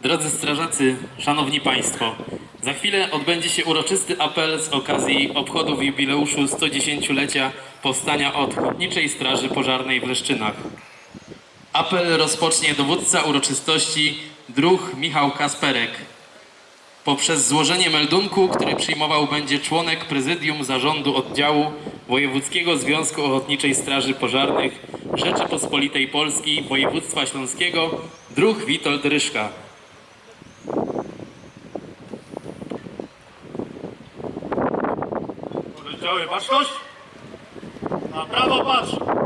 Drodzy strażacy, szanowni państwo, za chwilę odbędzie się uroczysty apel z okazji obchodów jubileuszu 110-lecia powstania Ochotniczej Straży Pożarnej w Leszczynach. Apel rozpocznie dowódca uroczystości druh Michał Kasperek. Poprzez złożenie meldunku, który przyjmował będzie członek prezydium zarządu oddziału Wojewódzkiego Związku Ochotniczej Straży Pożarnych Rzeczypospolitej Polskiej Województwa Śląskiego druh Witold Ryszka. Oddziały baczność. Na prawo patrz.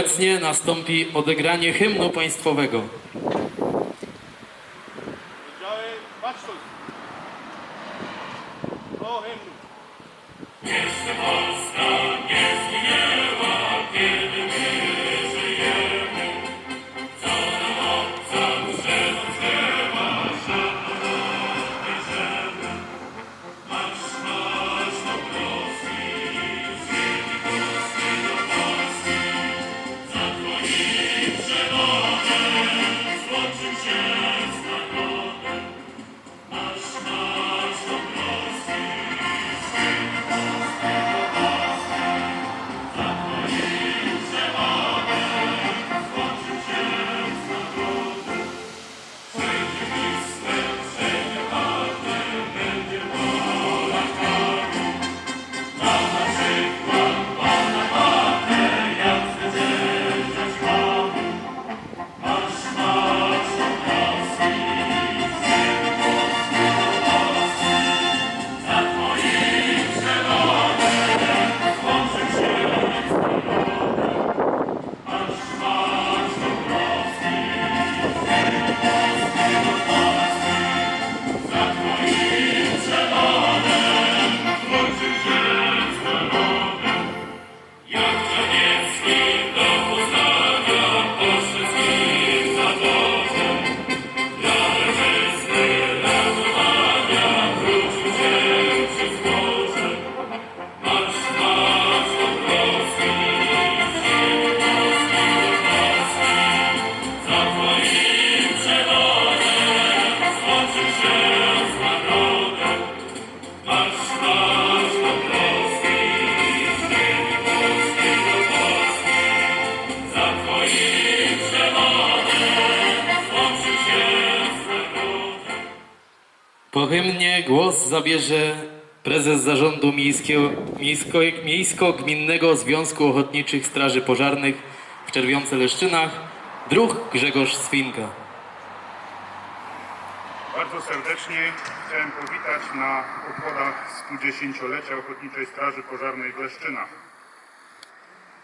Obecnie nastąpi odegranie hymnu państwowego. Głos zabierze prezes zarządu Miejsko-Gminnego Związku Ochotniczych Straży Pożarnych w Czerwionce-Leszczynach, druh Grzegorz Swinka. Bardzo serdecznie chciałem powitać na obchodach 110-lecia Ochotniczej Straży Pożarnej w Leszczynach.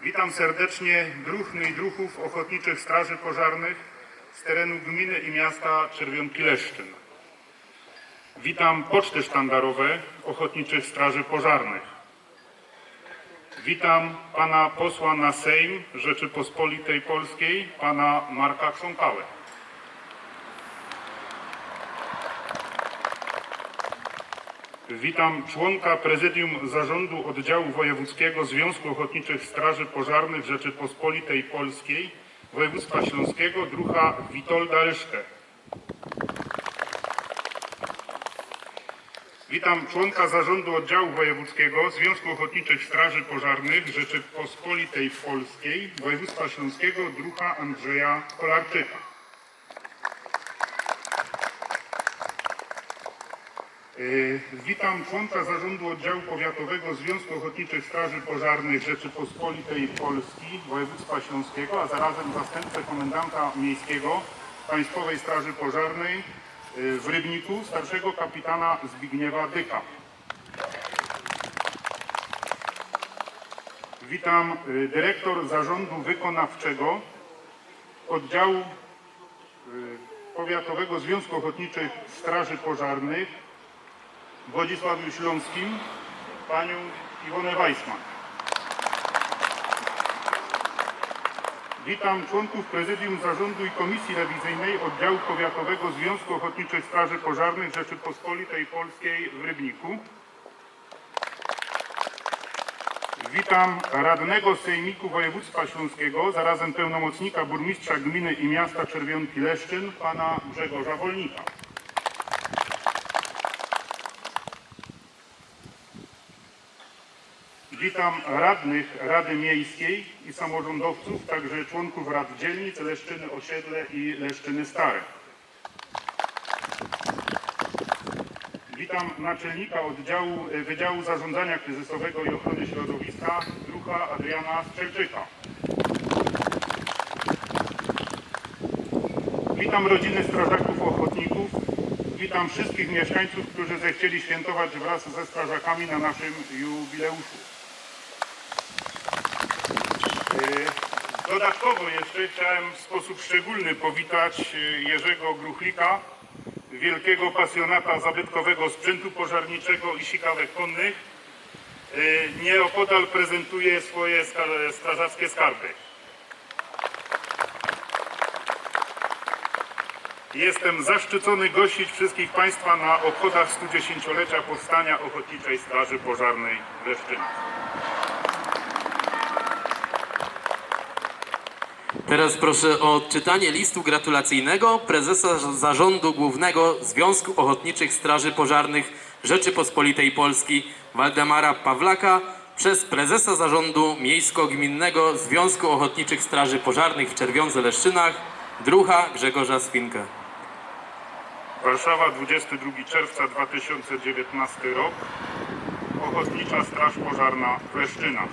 Witam serdecznie druhny i druhów Ochotniczych Straży Pożarnych z terenu gminy i miasta Czerwionki-Leszczyn. Witam poczty sztandarowe Ochotniczych Straży Pożarnych. Witam pana posła na Sejm Rzeczypospolitej Polskiej, pana Marka Krząkałę. Witam członka Prezydium Zarządu Oddziału Wojewódzkiego Związku Ochotniczych Straży Pożarnych Rzeczypospolitej Polskiej Województwa Śląskiego druha Witolda Ryszkę. Witam członka Zarządu Oddziału Wojewódzkiego Związku Ochotniczych Straży Pożarnych Rzeczypospolitej Polskiej Województwa Śląskiego druha Andrzeja Kolarczyka. Y, Witam członka zarządu oddziału powiatowego Związku Ochotniczych Straży Pożarnych Rzeczypospolitej Polski województwa śląskiego, a zarazem zastępcę komendanta miejskiego Państwowej Straży Pożarnej w Rybniku, starszego kapitana Zbigniewa Dyka. Witam y, dyrektor zarządu wykonawczego oddziału Powiatowego Związku Ochotniczych Straży Pożarnych w Wodzisławiu Śląskim, panią Iwonę Weissman. Witam członków Prezydium Zarządu i Komisji Rewizyjnej Oddziału Powiatowego Związku Ochotniczych Straży Pożarnych Rzeczypospolitej Polskiej w Rybniku. Witam radnego Sejmiku Województwa Śląskiego, zarazem pełnomocnika burmistrza gminy i miasta Czerwionki Leszczyn, pana Grzegorza Wolnika. Witam radnych Rady Miejskiej i samorządowców, także członków rad dzielnic Leszczyny Osiedle i Leszczyny Stare. Witam naczelnika oddziału, Wydziału Zarządzania Kryzysowego i Ochrony Środowiska, druha Adriana Strzelczyka. Witam rodziny strażaków ochotników. Witam wszystkich mieszkańców, którzy zechcieli świętować wraz ze strażakami na naszym jubileuszu. Dodatkowo jeszcze chciałem w sposób szczególny powitać e, Jerzego Gruchlika, wielkiego pasjonata zabytkowego sprzętu pożarniczego i sikawek konnych. E, Nieopodal prezentuje swoje strażackie skarby. Jestem zaszczycony gościć wszystkich Państwa na obchodach 110-lecia powstania Ochotniczej Straży Pożarnej w Leszczynach. Teraz proszę o odczytanie listu gratulacyjnego prezesa Zarządu Głównego Związku Ochotniczych Straży Pożarnych Rzeczypospolitej Polski Waldemara Pawlaka przez prezesa Zarządu Miejsko-Gminnego Związku Ochotniczych Straży Pożarnych w Czerwionce-Leszczynach druha Grzegorza Swinkę. Warszawa, 22 czerwca 2019 rok. Ochotnicza Straż Pożarna w Leszczynach.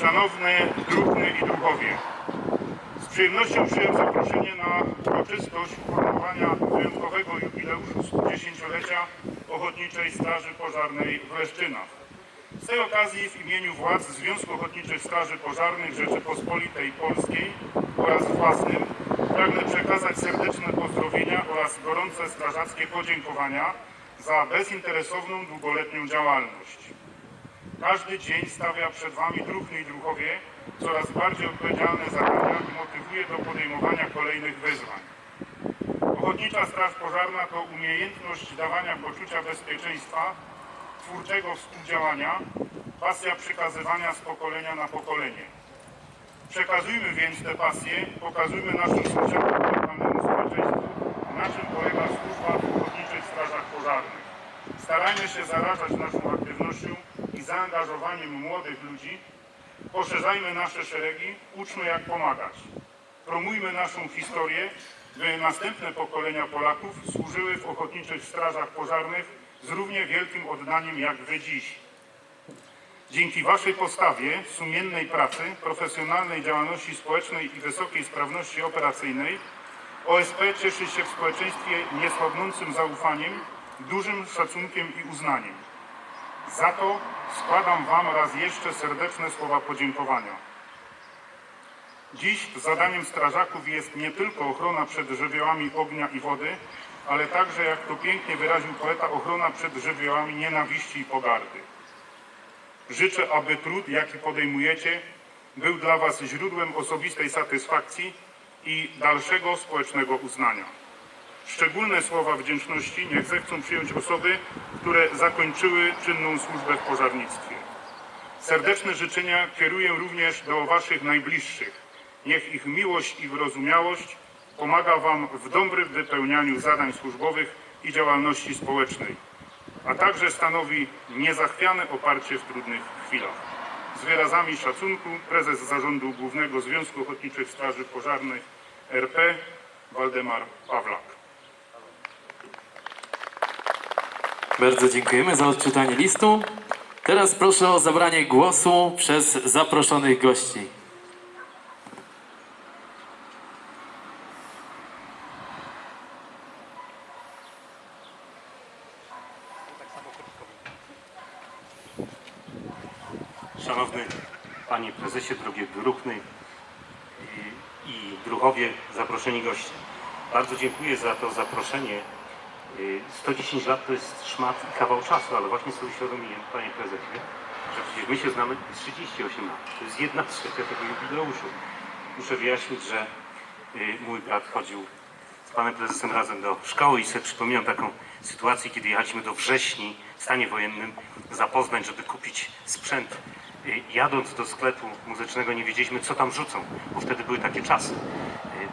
Szanowne druhny i druhowie, przyjemnością przyjąłem zaproszenie na uroczystość ukoronowania wyjątkowego jubileuszu 110-lecia Ochotniczej Straży Pożarnej w Leszczynach. Z tej okazji w imieniu władz Związku Ochotniczych Straży Pożarnych Rzeczypospolitej Polskiej oraz własnym pragnę przekazać serdeczne pozdrowienia oraz gorące strażackie podziękowania za bezinteresowną długoletnią działalność. Każdy dzień stawia przed Wami druhny i druhowie coraz bardziej odpowiedzialne zadania i motywuje do podejmowania kolejnych wyzwań. Ochotnicza Straż Pożarna to umiejętność dawania poczucia bezpieczeństwa, twórczego współdziałania, pasja przekazywania z pokolenia na pokolenie. Przekazujmy więc tę pasję, pokazujmy naszym sąsiadom lokalnemu społeczeństwu, na czym polega służba w ochotniczych strażach pożarnych. Starajmy się zarażać naszą aktywnością i zaangażowaniem młodych ludzi. Poszerzajmy nasze szeregi, uczmy jak pomagać. Promujmy naszą historię, by następne pokolenia Polaków służyły w ochotniczych strażach pożarnych z równie wielkim oddaniem jak wy dziś. Dzięki Waszej postawie, sumiennej pracy, profesjonalnej działalności społecznej i wysokiej sprawności operacyjnej OSP cieszy się w społeczeństwie niesłabnącym zaufaniem, dużym szacunkiem i uznaniem. Za to składam Wam raz jeszcze serdeczne słowa podziękowania. Dziś zadaniem strażaków jest nie tylko ochrona przed żywiołami ognia i wody, ale także, jak to pięknie wyraził poeta, ochrona przed żywiołami nienawiści i pogardy. Życzę, aby trud, jaki podejmujecie, był dla Was źródłem osobistej satysfakcji i dalszego społecznego uznania. Szczególne słowa wdzięczności niech zechcą przyjąć osoby, które zakończyły czynną służbę w pożarnictwie. Serdeczne życzenia kieruję również do Waszych najbliższych. Niech ich miłość i wyrozumiałość pomaga Wam w dobrym wypełnianiu zadań służbowych i działalności społecznej, a także stanowi niezachwiane oparcie w trudnych chwilach. Z wyrazami szacunku prezes Zarządu Głównego Związku Ochotniczych Straży Pożarnych RP Waldemar Pawlak. Bardzo dziękujemy za odczytanie listu. Teraz proszę o zabranie głosu przez zaproszonych gości. Szanowny Panie Prezesie, drogie druhny i, druhowie, zaproszeni goście. Bardzo dziękuję za to zaproszenie. Y, 110 lat to jest szmat i kawał czasu, ale właśnie sobie uświadomiłem, Panie Prezesie, że przecież my się znamy 38 lat. To jest jedna trzecia tego jubileuszu. Muszę wyjaśnić, że y, mój brat chodził z panem prezesem razem do szkoły i sobie przypominam taką sytuację, kiedy jechaliśmy do wrześni w stanie wojennym zapoznać, żeby kupić sprzęt. Y, Jadąc do sklepu muzycznego nie wiedzieliśmy, co tam rzucą, bo wtedy były takie czasy.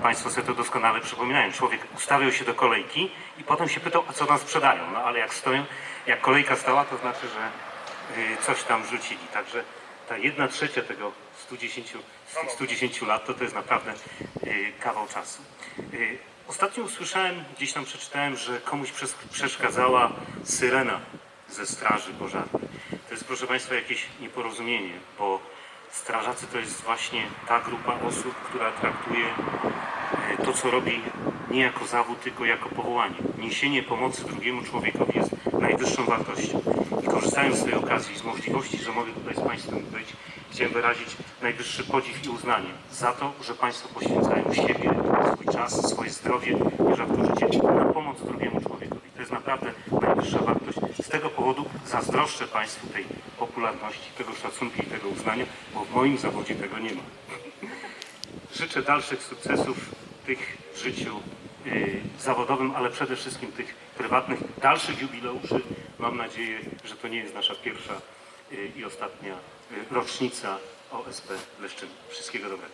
Państwo sobie to doskonale przypominają. Człowiek ustawiał się do kolejki i potem się pytał, a co tam sprzedają. No ale jak stoją, jak kolejka stała, to znaczy, że y, coś tam rzucili. Także ta jedna trzecia tego 110, z tych 110 lat to to jest naprawdę y, kawał czasu. Y, Ostatnio usłyszałem, gdzieś tam przeczytałem, że komuś przes- przeszkadzała syrena ze straży pożarnej. To jest, proszę Państwa, jakieś nieporozumienie, bo strażacy to jest właśnie ta grupa osób, która traktuje to, co robi nie jako zawód, tylko jako powołanie. Niesienie pomocy drugiemu człowiekowi jest najwyższą wartością. I korzystając z tej okazji, z możliwości, że mogę tutaj z Państwem być, chciałem wyrazić najwyższy podziw i uznanie za to, że Państwo poświęcają siebie, swój czas, swoje zdrowie, nierzadko życie na pomoc drugiemu człowiekowi. To jest naprawdę najwyższa wartość. Z tego powodu zazdroszczę Państwu tej popularności, tego szacunku i tego uznania, bo w moim zawodzie tego nie ma. Życzę dalszych sukcesów tych w życiu y, zawodowym, ale przede wszystkim tych prywatnych, dalszych jubileuszy. Mam nadzieję, że to nie jest nasza pierwsza y, i ostatnia y, rocznica OSP Leszczyny. Wszystkiego dobrego.